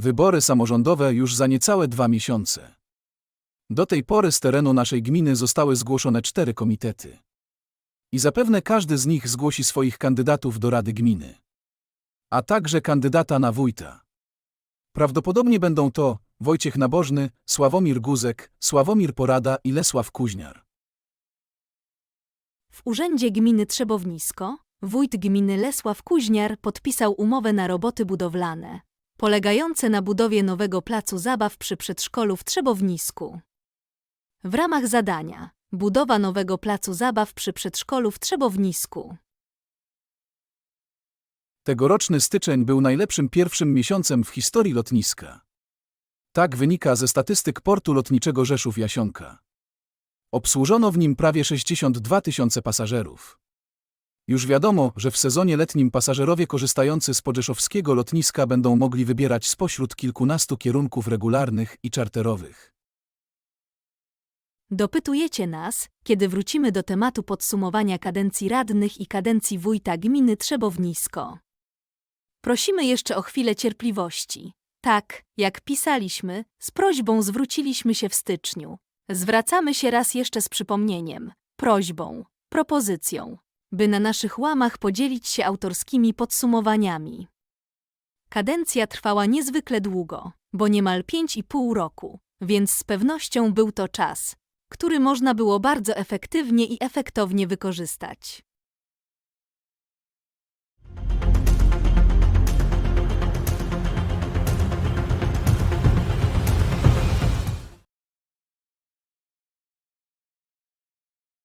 Wybory samorządowe już za niecałe dwa miesiące. Do tej pory z terenu naszej gminy zostały zgłoszone cztery komitety. I zapewne każdy z nich zgłosi swoich kandydatów do Rady Gminy. A także kandydata na wójta. Prawdopodobnie będą to Wojciech Nabożny, Sławomir Guzek, Sławomir Porada i Lesław Kuźniar. W Urzędzie Gminy Trzebownisko wójt gminy Lesław Kuźniar podpisał umowę na roboty budowlane, polegające na budowie nowego placu zabaw przy przedszkolu w Trzebownisku. W ramach zadania budowa nowego placu zabaw przy przedszkolu w Trzebownisku. Tegoroczny styczeń był najlepszym pierwszym miesiącem w historii lotniska. Tak wynika ze statystyk portu lotniczego Rzeszów-Jasionka. Obsłużono w nim prawie 62 tysiące pasażerów. Już wiadomo, że w sezonie letnim pasażerowie korzystający z podrzeszowskiego lotniska będą mogli wybierać spośród kilkunastu kierunków regularnych i czarterowych. Dopytujecie nas, kiedy wrócimy do tematu podsumowania kadencji radnych i kadencji wójta gminy Trzebownisko. Prosimy jeszcze o chwilę cierpliwości. Tak, jak pisaliśmy, z prośbą zwróciliśmy się w styczniu. Zwracamy się raz jeszcze z przypomnieniem, prośbą, propozycją, by na naszych łamach podzielić się autorskimi podsumowaniami. Kadencja trwała niezwykle długo, bo niemal pięć i pół roku, więc z pewnością był to czas, który można było bardzo efektywnie i efektownie wykorzystać.